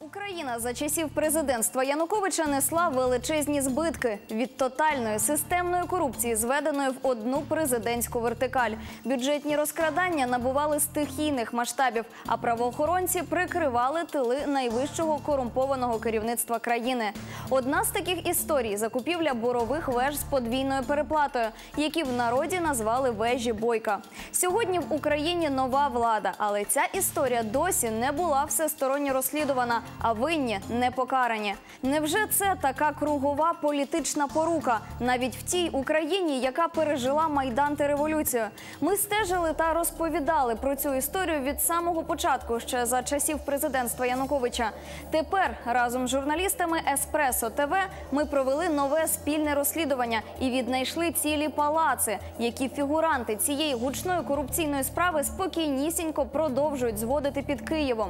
Україна за часів президентства Януковича несла величезні збитки від тотальної системної корупції, зведеної в одну президентську вертикаль. Бюджетні розкрадання набували стихійних масштабів, а правоохоронці прикривали тили найвищого корумпованого керівництва країни. Одна з таких історій закупівля борових веж з подвійною переплатою, які в народі назвали вежі бойка. Сьогодні в Україні нова влада, але ця історія досі не була всесторонньо розслідувана, а винні не покарані. Невже це така кругова політична порука навіть в тій Україні, яка пережила майдан та революцію? Ми стежили та розповідали про цю історію від самого початку, ще за часів президентства Януковича. Тепер разом з журналістами Еспресо ТВ ми провели нове спільне розслідування і віднайшли цілі палаци, які фігуранти цієї гучної корупційної справи спокійнісінько продовжують зводити під Києвом.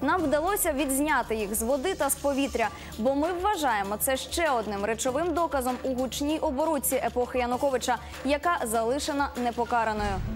Нам вдалося відзняти їх з води та з повітря, бо ми вважаємо це ще одним речовим доказом у гучній оборудці епохи Януковича, яка залишена непокараною.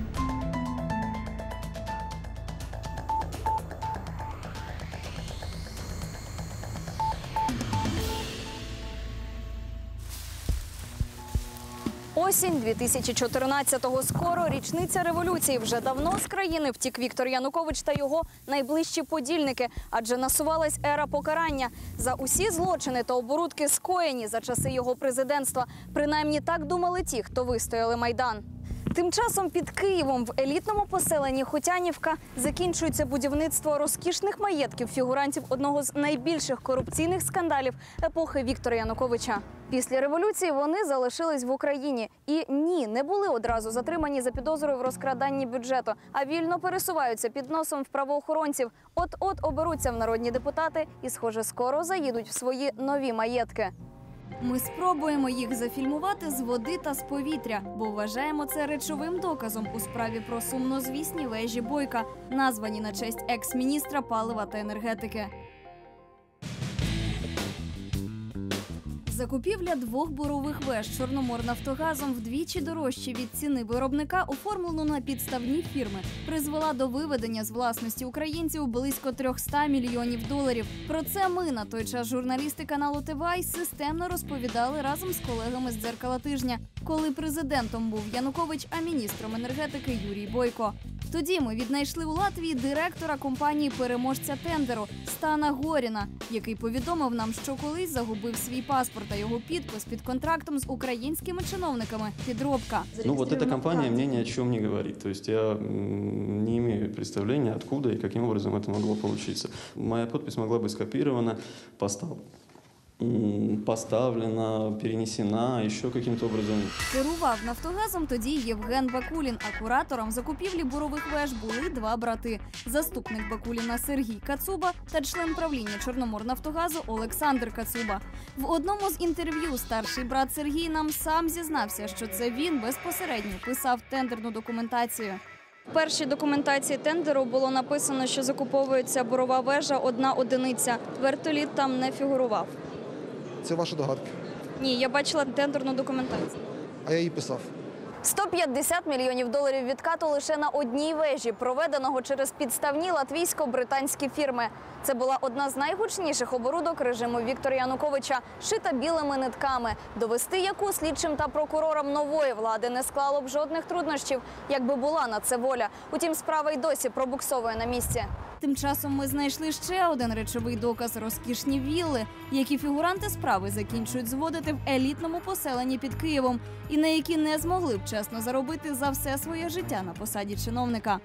Осінь 2014-го. Скоро річниця революції. Вже давно з країни втік Віктор Янукович та його найближчі подільники, адже насувалась ера покарання за усі злочини та оборудки скоєні за часи його президентства. Принаймні так думали ті, хто вистояли майдан. Тим часом під Києвом в елітному поселенні Хотянівка закінчується будівництво розкішних маєтків фігурантів одного з найбільших корупційних скандалів епохи Віктора Януковича. Після революції вони залишились в Україні і ні, не були одразу затримані за підозрою в розкраданні бюджету, а вільно пересуваються під носом в правоохоронців. От от оберуться в народні депутати і, схоже, скоро заїдуть в свої нові маєтки. Ми спробуємо їх зафільмувати з води та з повітря, бо вважаємо це речовим доказом у справі про сумнозвісні вежі бойка, названі на честь екс-міністра палива та енергетики. Закупівля двох бурових веж Чорноморнафтогазом вдвічі дорожче від ціни виробника, оформлену на підставні фірми, призвела до виведення з власності українців близько 300 мільйонів доларів. Про це ми на той час журналісти каналу ТВАЙ системно розповідали разом з колегами з дзеркала тижня, коли президентом був Янукович, а міністром енергетики Юрій Бойко. Тоді ми віднайшли у Латвії директора компанії переможця тендеру Стана Горіна, який повідомив нам, що колись загубив свій паспорт та його підпис під контрактом з українськими чиновниками. Підробка. Ну вот эта компания мне ни о чем не говорит. То есть я м, не имею представления, откуда и каким образом это могло получиться. Моя подпись могла быть скопирована, постав- м, поставлена, перенесена еще каким-то образом. Керував Нафтогазом тоді Євген Бакулін. А куратором закупівлі бурових веж були два брати: заступник Бакуліна Сергій Кацуба та член правління Чорноморнафтогазу Олександр Кацуба. В одному з інтерв'ю старший брат Сергій нам сам зізнався, що це він безпосередньо писав тендерну документацію. В першій документації тендеру було написано, що закуповується борова вежа одна одиниця. Вертоліт там не фігурував. Це ваші догадки. Ні, я бачила тендерну документацію. А я її писав. 150 мільйонів доларів відкату лише на одній вежі, проведеного через підставні латвійсько-британські фірми. Це була одна з найгучніших оборудок режиму Віктора Януковича, шита білими нитками, довести яку слідчим та прокурорам нової влади не склало б жодних труднощів, якби була на це воля. Утім, справа й досі пробуксовує на місці. Тим часом ми знайшли ще один речовий доказ розкішні вілли, які фігуранти справи закінчують зводити в елітному поселенні під Києвом, і на які не змогли б чесно заробити за все своє життя на посаді чиновника.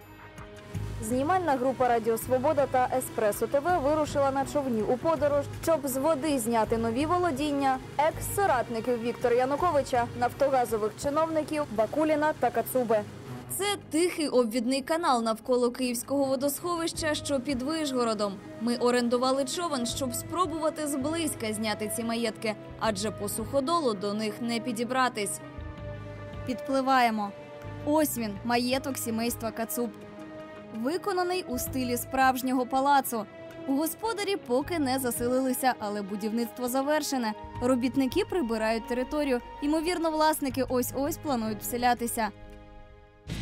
Знімальна група Радіо Свобода та Еспресо ТВ вирушила на човні у подорож, щоб з води зняти нові володіння екс-соратників Віктора Януковича, нафтогазових чиновників Бакуліна та Кацуби. Це тихий обвідний канал навколо київського водосховища, що під Вишгородом. Ми орендували човен, щоб спробувати зблизька зняти ці маєтки, адже по суходолу до них не підібратись. Підпливаємо. Ось він, маєток сімейства Кацуб. Виконаний у стилі справжнього палацу. У Господарі поки не заселилися, але будівництво завершене. Робітники прибирають територію. Ймовірно, власники ось ось планують вселятися.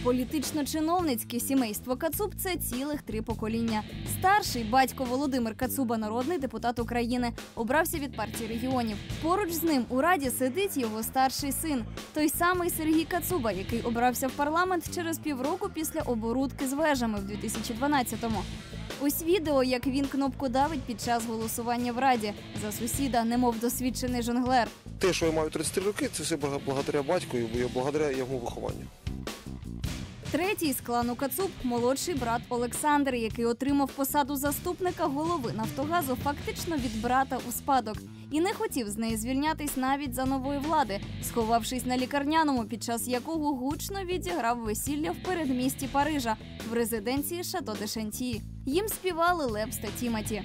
Політично-чиновницьке сімейство Кацуб це цілих три покоління. Старший батько Володимир Кацуба, народний депутат України, обрався від партії регіонів. Поруч з ним у раді сидить його старший син, той самий Сергій Кацуба, який обрався в парламент через півроку після оборудки з вежами в 2012-му. Ось відео, як він кнопку давить під час голосування в раді за сусіда, немов досвідчений жонглер. Те, що я маю 33 роки, це все благодаря батьку і благодаря його вихованню. Третій з клану Кацуб молодший брат Олександр, який отримав посаду заступника голови Нафтогазу фактично від брата у спадок. І не хотів з неї звільнятись навіть за нової влади, сховавшись на лікарняному, під час якого гучно відіграв весілля в передмісті Парижа в резиденції Шато де Шантії. Їм співали Лепс та Тіматі.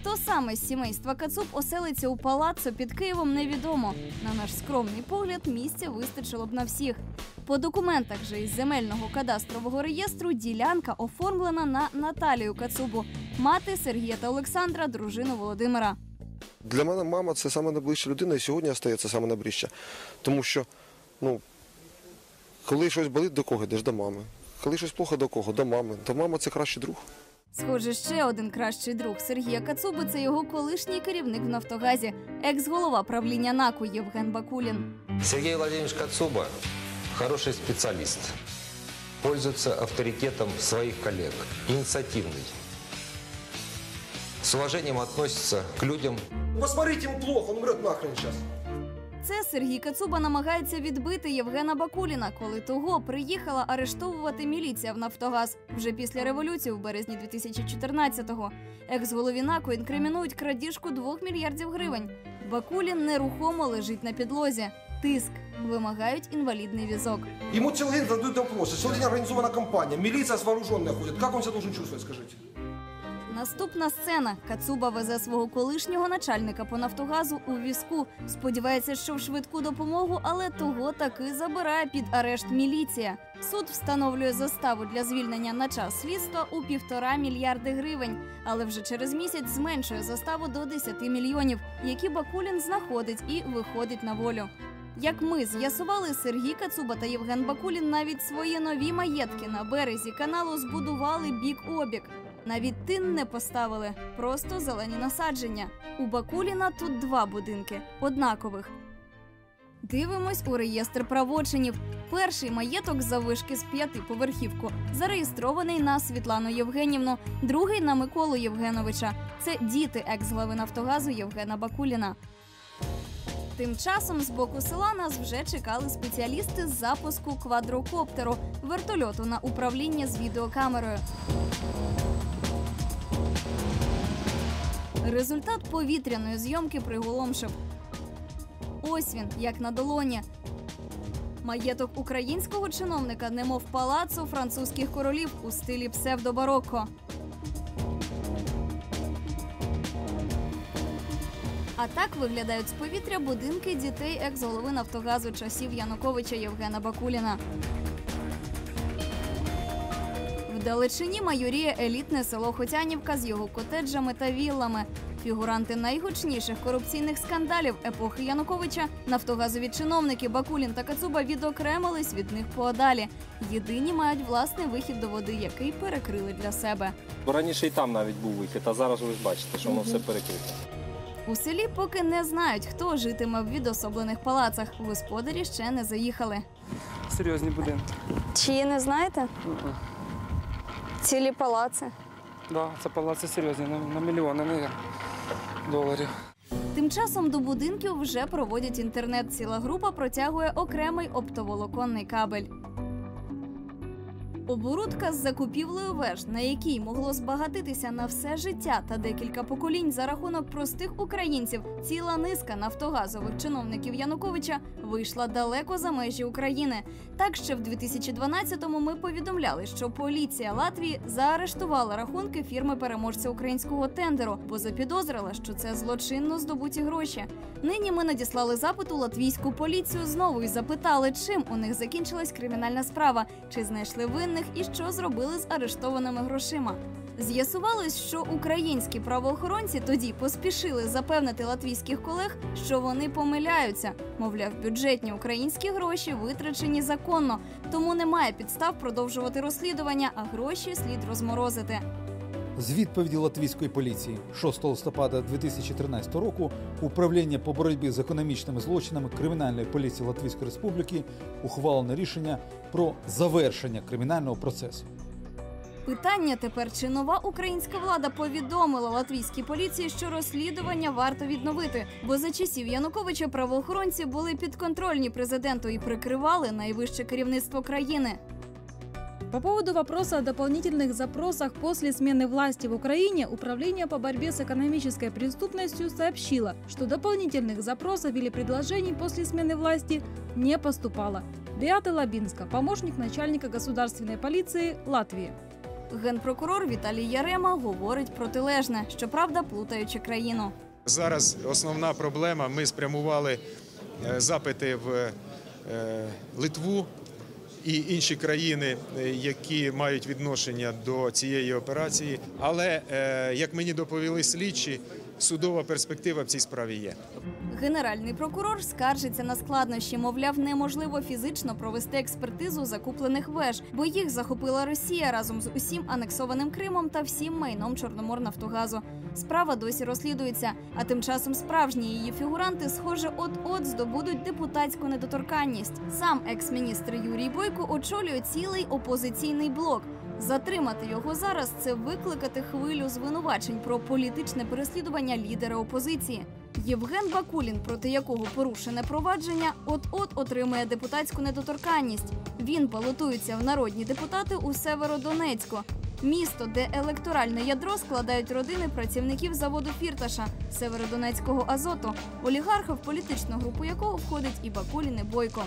Хто саме з сімейства Кацуб оселиться у палаццо під Києвом, невідомо. На наш скромний погляд, місця вистачило б на всіх. По документах же із земельного кадастрового реєстру ділянка оформлена на Наталію Кацубу, мати Сергія та Олександра, дружину Володимира. Для мене мама це саме найближча людина, і сьогодні остається саме найближча. Тому що, ну, коли щось болить, до кого йдеш? До мами. Коли щось плохо, до кого? До мами. То мама це кращий друг. Схоже, ще один кращий друг Сергія Кацуби це його колишній керівник в Нафтогазі, екс-голова правління НАКу Євген Бакулін. Сергей Владимирович Кацуба хороший специалист, пользуется авторитетом своих коллег, инициативный. С уважением относится к людям, Посмотрите, ему плохо, он умрет нахрен зараз Це Сергій Кацуба намагається відбити Євгена Бакуліна, коли того приїхала арештовувати міліція в Нафтогаз вже після революції в березні 2014-го. Екс-голові НАКу інкримінують крадіжку 2 мільярдів гривень. Бакулін нерухомо лежить на підлозі. Тиск вимагають інвалідний візок. Ему целый день задают вопросы. Целый день организована компания. Милиция с вооруженной ходит. Как он себя должен чувствовать, скажите? Наступна сцена. Кацуба везе свого колишнього начальника по Нафтогазу у візку. Сподівається, що в швидку допомогу, але того таки забирає під арешт міліція. Суд встановлює заставу для звільнення на час слідства у півтора мільярди гривень, але вже через місяць зменшує заставу до 10 мільйонів, які Бакулін знаходить і виходить на волю. Як ми з'ясували, Сергій Кацуба та Євген Бакулін навіть свої нові маєтки на березі каналу збудували бік обік. Навіть тин не поставили, просто зелені насадження. У Бакуліна тут два будинки однакових. Дивимось у реєстр правочинів. Перший маєток заввишки з п'ятиповерхівку зареєстрований на Світлану Євгенівну, другий на Миколу Євгеновича. Це діти екс-глави Нафтогазу Євгена Бакуліна. Тим часом з боку села нас вже чекали спеціалісти з запуску квадрокоптеру вертольоту на управління з відеокамерою. Результат повітряної зйомки приголомшив. Ось він, як на долоні. Маєток українського чиновника, немов палацу французьких королів у стилі псевдобарокко. А так виглядають з повітря будинки дітей екс-голови Нафтогазу часів Януковича Євгена Бакуліна. Вдалечині майоріє елітне село Хотянівка з його котеджами та віллами. Фігуранти найгучніших корупційних скандалів епохи Януковича, нафтогазові чиновники Бакулін та Кацуба відокремились від них поодалі. Єдині мають власний вихід до води, який перекрили для себе. Бо раніше і там навіть був вихід, а зараз ви ж бачите, що воно все перекрите. У селі поки не знають, хто житиме в відособлених палацах. Господарі ще не заїхали. Серйозні будинки. Чи не знаєте? Цілі палаци. Да, це палаци серйозні, на, на мільйони мабуть, доларів. Тим часом до будинків вже проводять інтернет. Ціла група протягує окремий оптоволоконний кабель. Оборудка з закупівлею веж, на якій могло збагатитися на все життя та декілька поколінь за рахунок простих українців, ціла низка нафтогазових чиновників Януковича вийшла далеко за межі України. Так ще в 2012-му ми повідомляли, що поліція Латвії заарештувала рахунки фірми переможця українського тендеру, бо запідозрила, що це злочинно здобуті гроші. Нині ми надіслали запит у латвійську поліцію знову і запитали, чим у них закінчилась кримінальна справа, чи знайшли винних і що зробили з арештованими грошима. З'ясувалось, що українські правоохоронці тоді поспішили запевнити латвійських колег, що вони помиляються. Мовляв, бюджетні українські гроші витрачені законно, тому немає підстав продовжувати розслідування, а гроші слід розморозити. З відповіді латвійської поліції 6 листопада 2013 року управління по боротьбі з економічними злочинами кримінальної поліції Латвійської Республіки ухвалено рішення про завершення кримінального процесу. Питання тепер чи нова українська влада повідомила латвійській поліції, що розслідування варто відновити, бо за часів Януковича правоохоронці були підконтрольні президенту і прикривали найвище керівництво країни. По поводу вопроса о дополнительных запросах после смены власти в Украине Управление по борьбе с экономической преступностью сообщило, что дополнительных запросов или предложений после смены власти не поступало. Беата Лабинска, помощник начальника государственной полиции Латвии. Генпрокурор Віталій Ярема говорить протилежне, щоправда, плутаючи країну. Зараз основна проблема. Ми спрямували е, запити в е, Литву і інші країни, е, які мають відношення до цієї операції. Але е, як мені доповіли слідчі, судова перспектива в цій справі є. Генеральний прокурор скаржиться на складнощі, мовляв, неможливо фізично провести експертизу закуплених веж, бо їх захопила Росія разом з усім анексованим Кримом та всім майном Чорноморнафтогазу. Справа досі розслідується, а тим часом справжні її фігуранти, схоже, от-от здобудуть депутатську недоторканність. Сам екс-міністр Юрій Бойко очолює цілий опозиційний блок. Затримати його зараз це викликати хвилю звинувачень про політичне переслідування лідера опозиції. Євген Бакулін, проти якого порушене провадження, от-от отримує депутатську недоторканність. Він балотується в народні депутати у Северодонецьку. Місто, де електоральне ядро складають родини працівників заводу Фірташа Северодонецького Азоту, олігарха, в політичну групу якого входить і Бакулін і Бойко.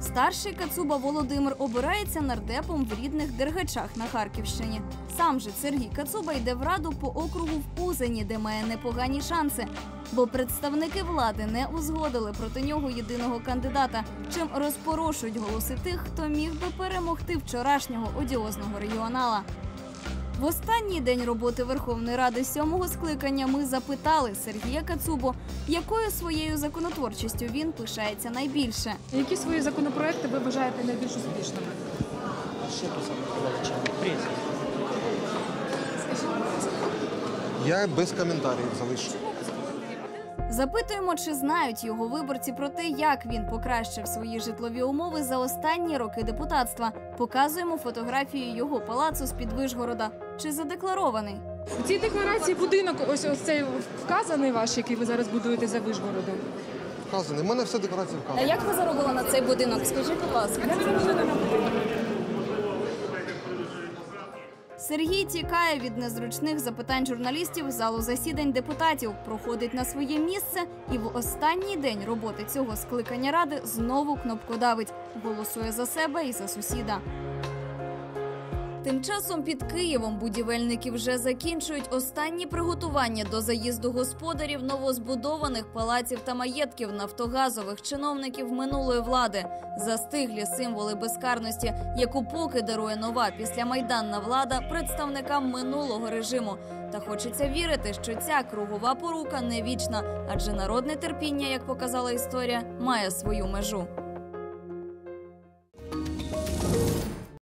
Старший Кацуба Володимир обирається нардепом в рідних Дергачах на Харківщині. Сам же Сергій Кацуба йде в раду по округу в Узені, де має непогані шанси. Бо представники влади не узгодили проти нього єдиного кандидата, чим розпорошують голоси тих, хто міг би перемогти вчорашнього одіозного регіонала. В останній день роботи Верховної Ради сьомого скликання ми запитали Сергія Кацубу, якою своєю законотворчістю він пишається найбільше. Які свої законопроекти ви вважаєте найбільш успішними? Я без коментарів залишу. Запитуємо, чи знають його виборці про те, як він покращив свої житлові умови за останні роки депутатства. Показуємо фотографію його палацу з під Вишгорода. Чи задекларований? У цій декларації будинок, ось ось цей вказаний ваш, який ви зараз будуєте за Вишгородом. Вказаний. У мене все декларація А як ви заробили на цей будинок? Скажіть, будь ласка. Сергій тікає від незручних запитань журналістів залу засідань депутатів, проходить на своє місце і в останній день роботи цього скликання ради знову кнопкодавить, голосує за себе і за сусіда. Тим часом під Києвом будівельники вже закінчують останні приготування до заїзду господарів новозбудованих палаців та маєтків нафтогазових чиновників минулої влади. Застиглі символи безкарності, яку поки дарує нова післямайданна влада представникам минулого режиму. Та хочеться вірити, що ця кругова порука не вічна, адже народне терпіння, як показала історія, має свою межу.